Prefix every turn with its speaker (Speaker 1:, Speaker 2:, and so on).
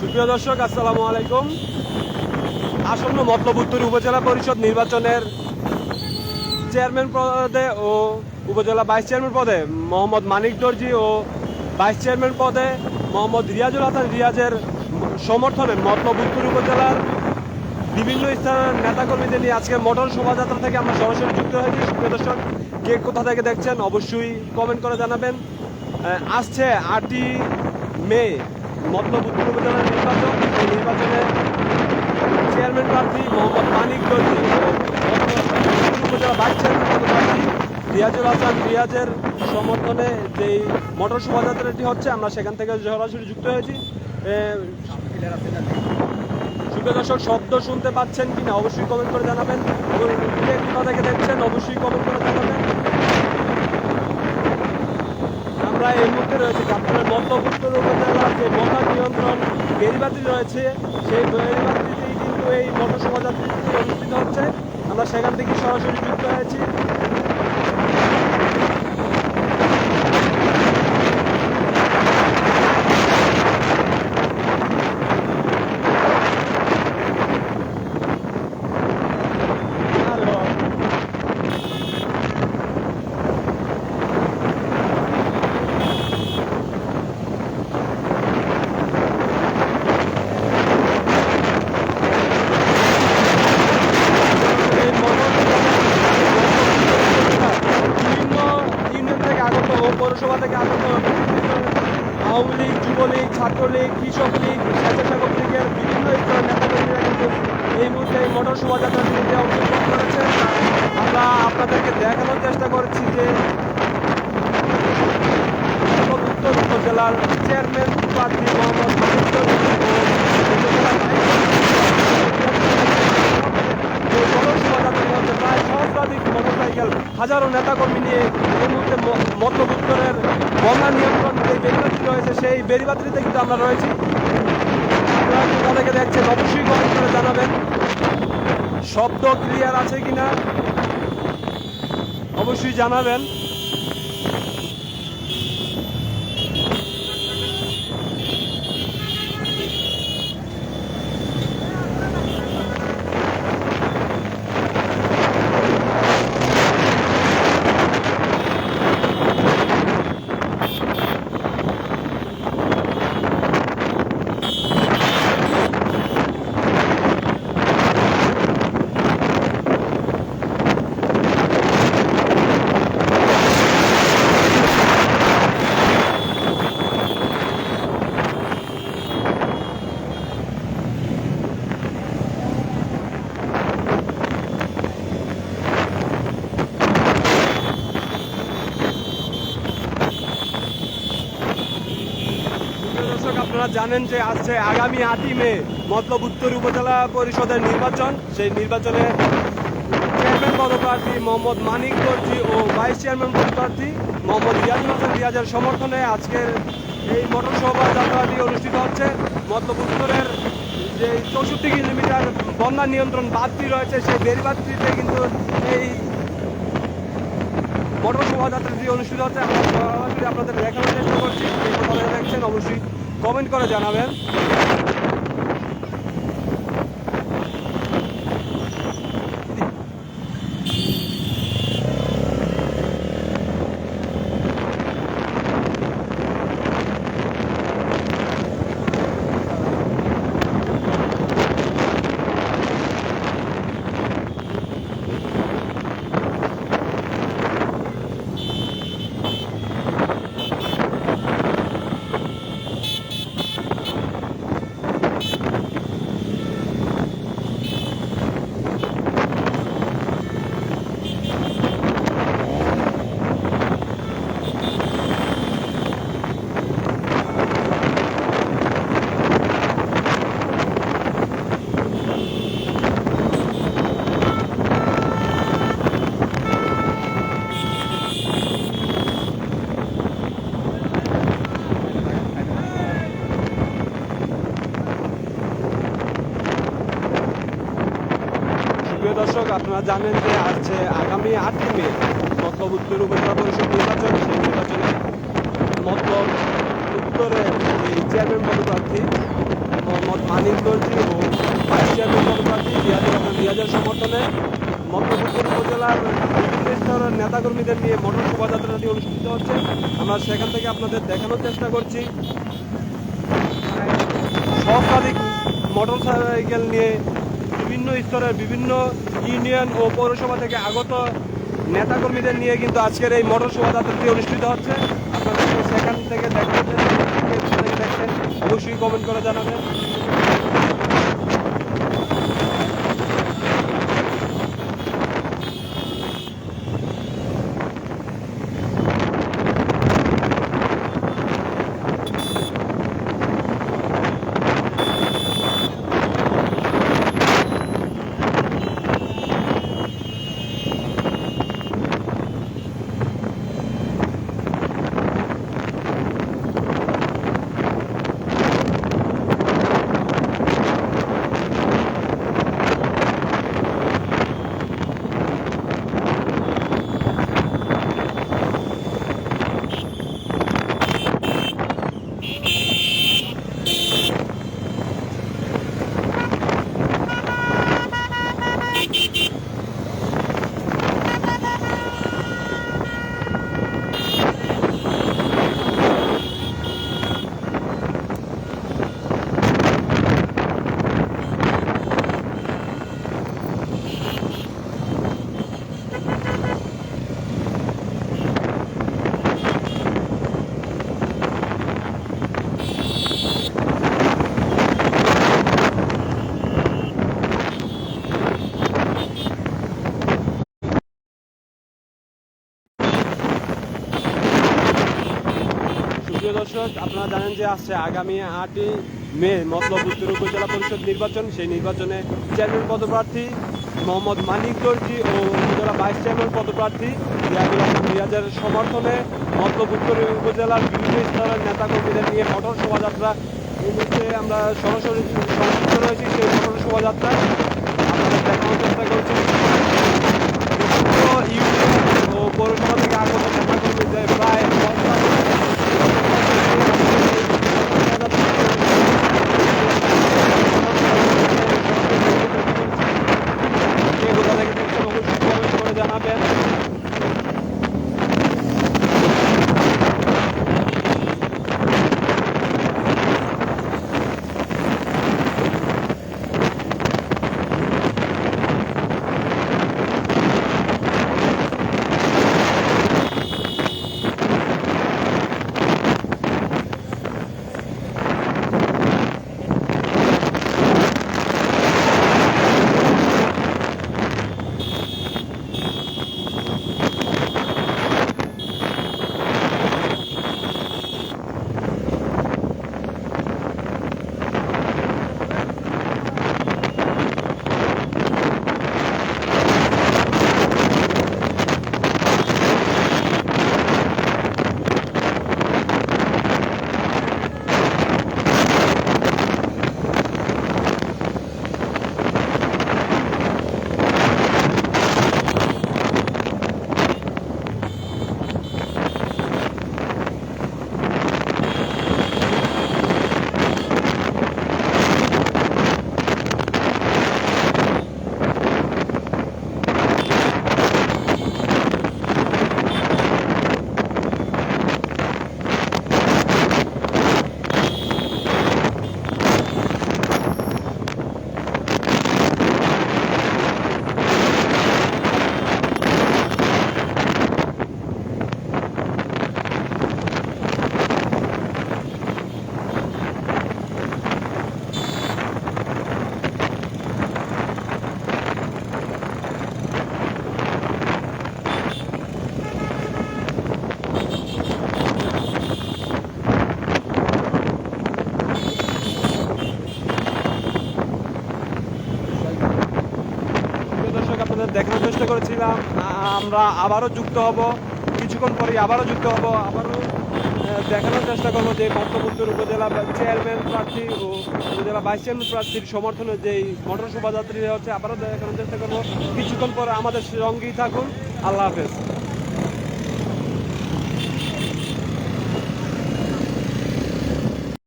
Speaker 1: সুপ্রিয় দর্শক, আসসালামু আলাইকুম। আসন্ন মতলব উত্তর উপজেলা পরিষদ নির্বাচনের চেয়ারম্যান পদে ও উপজেলা ভাইস চেয়ারম্যান পদে মোহাম্মদ মানিক দর্জি ও ভাইস চেয়ারম্যান পদে মোহাম্মদ রিয়াজুল হাসান রিয়াজের সমর্থনে মতলব উত্তর উপজেলার বিভিন্ন স্থানের নেতাকর্মীদের নিয়ে আজকে মোটর শোভাযাত্রা থেকে আমরা সরাসরি যুক্ত হয়েছি। সুপ্রিয় দর্শক, কে কোথা থেকে দেখছেন অবশ্যই কমেন্ট করে জানাবেন। আসছে আটই মে মতলব উত্তর উপজেলার নির্বাচন এই নির্বাচনে চেয়ারম্যান প্রার্থী মোহাম্মদ মানিক দর্জি উত্তর উপজেলা ভাইস চেয়ারম্যান পদপ্রার্থী রিয়াজুল হাসান রিয়াজের সমর্থনে যেই মোটর শোভাযাত্রাটি হচ্ছে, আমরা সেখান থেকে সরাসরি যুক্ত হয়েছি। সুপ্রিয় দর্শক, শব্দ শুনতে পাচ্ছেন কিনা অবশ্যই কমেন্ট করে জানাবেন। এবং কে কোথা থেকে দেখছেন, অবশ্যই কমেন্ট করে জানাবেন। আমরা এই মুহূর্তে রয়েছে। আপনার মধ্যপুত্তর উপজেলার যে বন্যা নিয়ন্ত্রণ বেড়িবাতি রয়েছে। সেই বেড়িবাতিতেই কিন্তু এই মটর শোভাযাত্রাটি অনুষ্ঠিত হচ্ছে। আমরা সেখান থেকে সরাসরি যুক্ত হয়েছি হ্যালো এই মোটর বিভিন্ন ইউনিয়ন থেকে আগত ও পৌরসভা থেকে আগত আওয়ামী লীগ যুবলীগ ছাত্রলীগ কৃষক লীগ স্বেচ্ছাসেবক লীগের বিভিন্ন স্তরের নেতাকর্মীরা কিন্তু এই মুহূর্তে এই মোটর শোভাযাত্রাটিতে অংশগ্রহণ করেছে আমরা আপনাদেরকে দেখানোর চেষ্টা করছি যে উত্তর উপজেলার চেয়ারম্যান প্রার্থী মোহাম্মদ হাজারো নেতাকর্মী নিয়ে এই মুহূর্তে মতলব উত্তরের বন্যা নিয়ন্ত্রণ যে বেড়িবাতি রয়েছে, সেই বেড়িবাতিতে কিন্তু আমরা রয়েছি। থেকে দেখছেন? অবশ্যই কমেন্ট করে জানাবেন। শব্দ ক্লিয়ার আছে কিনা? অবশ্যই জানাবেন প্রিয় দর্শক আপনারা জানেন যে আসছে আগামী আটই মে মতলব উত্তর উপজেলা পরিষদের নির্বাচন। সেই নির্বাচনে চেয়ারম্যান পদপ্রার্থী মোহাম্মদ মানিক দর্জি ও ভাইস চেয়ারম্যান পদপ্রার্থী মোহাম্মদ রিয়াজুল হাসান রিয়াজের সমর্থনে আজকের এই মোটর শোভাযাত্রাটি অনুষ্ঠিত হচ্ছে। মতলব উত্তরের যে চৌষট্টি কিলোমিটার বন্যা নিয়ন্ত্রণ বাঁধটি রয়েছে, সেই বেড়ি বাঁধটিতে কিন্তু এই মোটর শোভাযাত্রাটি অনুষ্ঠিত হচ্ছে। আমরা আপনাদের দেখানোর চেষ্টা করছি। দেখছেন অবশ্যই কমেন্ট করে জানাবেন প্রিয় দর্শক আপনারা জানেন যে আসছে আগামী আটই মে মতলব উত্তর উপজেলা পরিষদ নির্বাচন, সেই নির্বাচনে মতলব উত্তরে চেয়ারম্যান পদপ্রার্থী মোহাম্মদ মানিক দর্জি ও ভাইস চেয়ারম্যান পদপ্রার্থী রিয়াজুর রহমান রিয়াজের সমর্থনে মতলবপুর উপজেলার বিভিন্ন স্তরের নেতাকর্মীদের নিয়ে মোটর শোভাযাত্রাটি অনুষ্ঠিত হচ্ছে, আমরা সেখান থেকে আপনাদের দেখানোর চেষ্টা করছি। সহস্রাধিক মোটর সাইকেল নিয়ে বিভিন্ন স্তরের বিভিন্ন ইউনিয়ন ও পৌরসভা থেকে আগত নেতাকর্মীদের নিয়ে কিন্তু আজকের এই মোটর শোভাযাত্রাটি অনুষ্ঠিত হচ্ছে। আপনাদেরকে সেখান থেকে দেখতে দেখছেন অবশ্যই কমেন্ট করে জানাবেন। সুপ্রিয় দর্শক, আপনারা জানেন যে আসছে আগামী আটই মে মতলব উত্তর উপজেলা পরিষদ নির্বাচন। সেই নির্বাচনে চেয়ারম্যান পদপ্রার্থী মোহাম্মদ মানিক দর্জি ও উপজেলা ভাইস চেয়ারম্যান পদপ্রার্থী রিয়াজুল রিয়াজের সমর্থনে মতলব উত্তর উপজেলার বিভিন্ন স্তরের নেতাকর্মীদের নিয়ে মোটর শোভাযাত্রা এই আমরা সরাসরি সংযুক্ত রয়েছি সেই মোটর শোভাযাত্রায়। আপনাদের দেখানোর চেষ্টা করছি। ইউনিয়ন ও পৌরসভা থেকে আগত আমরা আবারও যুক্ত হব। কিছুক্ষণ পরে আবারও যুক্ত হব। আবারও দেখানোর চেষ্টা করব যে মধ্যপুত্তর উপজেলা চেয়ারম্যান প্রার্থী ও উপজেলা ভাইস চেয়ারম্যান প্রার্থীর সমর্থনে যেই মোটর শোভাযাত্রী হচ্ছে, আবারও দেখানোর চেষ্টা করব। কিছুক্ষণ পরে আমাদের সঙ্গেই থাকুন। আল্লাহ হাফেজ।